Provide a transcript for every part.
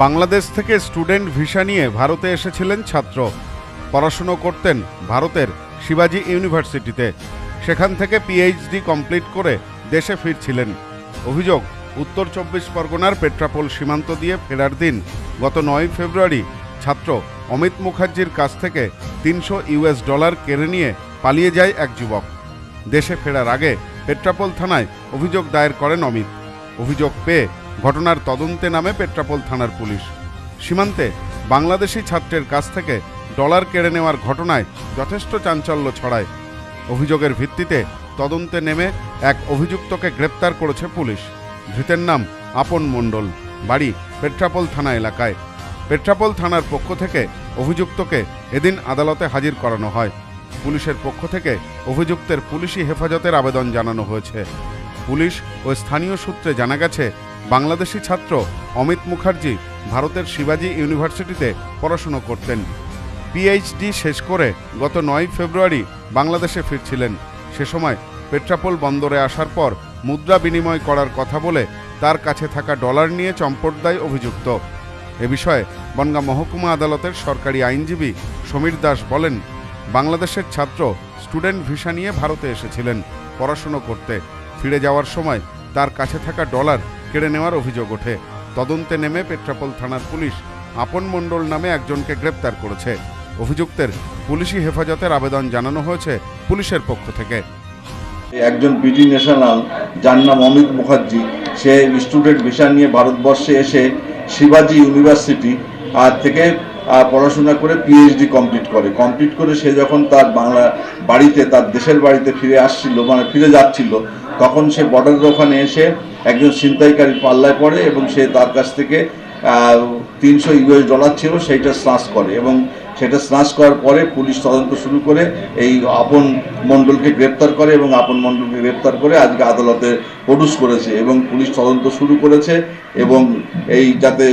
বাংলাদেশ থেকে student visa নিয়ে ভারতে এসেছিলেন ছাত্র। পড়াশুনো করতেন ভারতের শিবাজি ইউনিভার্সিটিতে। সেখান থেকে পিএইচডি কমপ্লিট করে দেশে ফিরছিলেন। অভিযোগ, উত্তর চব্বিশ পরগনার পেট্রাপোল সীমান্ত দিয়ে ফেরার দিন গত নয় ফেব্রুয়ারি ছাত্র অমিত মুখার্জির কাছ থেকে তিনশো ইউএস ডলার কেড়ে নিয়ে পালিয়ে যায় এক যুবক। দেশে ফেরার আগে পেট্রাপোল থানায় অভিযোগ দায়ের করেন অমিত। অভিযোগ পেয়ে ঘটনার তদন্তে নামে পেট্রাপোল থানার পুলিশ। সীমান্তে বাংলাদেশি ছাত্রের কাছ থেকে ডলার কেড়ে নেওয়ার ঘটনায় যথেষ্ট চাঞ্চল্য ছড়ায়। অভিযোগের ভিত্তিতে তদন্তে নেমে এক অভিযুক্তকে গ্রেপ্তার করেছে পুলিশ। ধৃতের নাম আপন মণ্ডল, বাড়ি পেট্রাপোল থানা এলাকায়। পেট্রাপোল থানার পক্ষ থেকে অভিযুক্তকে এদিন আদালতে হাজির করানো হয়। পুলিশের পক্ষ থেকে অভিযুক্তের পুলিশি হেফাজতের আবেদন জানানো হয়েছে। পুলিশ ও স্থানীয় সূত্রে জানা গেছে বাংলাদেশি ছাত্র অমিত মুখার্জি ভারতের শিবাজি ইউনিভার্সিটিতে পড়াশুনো করতেন। পিএইচডি শেষ করে গত নয় ফেব্রুয়ারি বাংলাদেশে ফিরছিলেন। সে সময় পেট্রাপোল বন্দরে আসার পর মুদ্রা বিনিময় করার কথা বলে তার কাছে থাকা ডলার নিয়ে চম্পট দেয় অভিযুক্ত। এ বিষয়ে বনগাঁ মহকুমা আদালতের সরকারি আইনজীবী সমীর দাস বলেন, বাংলাদেশের ছাত্র স্টুডেন্ট ভিসা নিয়ে ভারতে এসেছিলেন পড়াশুনো করতে। ফিরে যাওয়ার সময় তার কাছে থাকা ডলার কেড়ে নেওয়ার অভিযোগ ওঠে। তদন্তে নেমে পেট্রাপোল থানার পুলিশ আপন মণ্ডল নামে একজনকে গ্রেপ্তার করেছে। অভিযুক্তের পুলিশি হেফাজতের আবেদন জানানো হয়েছে পুলিশের পক্ষ থেকে। একজন বিডি ন্যাশনাল যার নাম অমিত মুখার্জি, সে স্টুডেন্ট ভিসা নিয়ে ভারতবর্ষে এসে শিবাজি ইউনিভার্সিটি আর থেকে পড়াশোনা করে পিএইচডি কমপ্লিট করে। কমপ্লিট করে সে যখন তার বাংলা বাড়িতে, তার দেশের বাড়িতে ফিরে আসছিল মানে ফিরে যাচ্ছিল তখন সে বর্ডারের ওখানে এসে একজন ছিনতাইকারী পাল্লায় পড়ে এবং সে তার কাছ থেকে তিনশো ইউএস ডলার ছিল, সেইটা স্নাচ করে এবং সেটা স্নাচ করার পরে পুলিশ তদন্ত শুরু করে এই আপন মণ্ডলকে গ্রেপ্তার করে এবং আপন মণ্ডলকে গ্রেপ্তার করে আজকে আদালতে প্রডিউস করেছে এবং পুলিশ তদন্ত শুরু করেছে এবং এই যাতে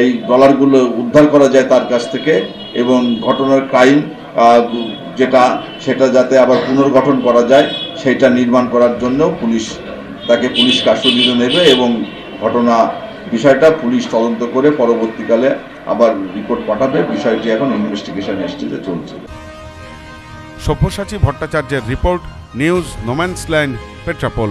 এই ডলারগুলো উদ্ধার করা যায় তার কাছ থেকে এবং ঘটনার ক্রাইম যেটা সেটা যাতে আবার পুনর্গঠন করা যায়, সেটা নির্মাণ করার জন্য পুলিশ তাকে পুলিশ কাস্টডিতে নেবে এবং ঘটনা বিষয়টা পুলিশ তদন্ত করে পরবর্তীকালে আবার রিপোর্ট পাঠাবে। বিষয়টি এখন ইনভেস্টিগেশন স্টেজে চলছে। সব্যসাচী ভট্টাচার্যের report, news no man's no man's land, Petrapole.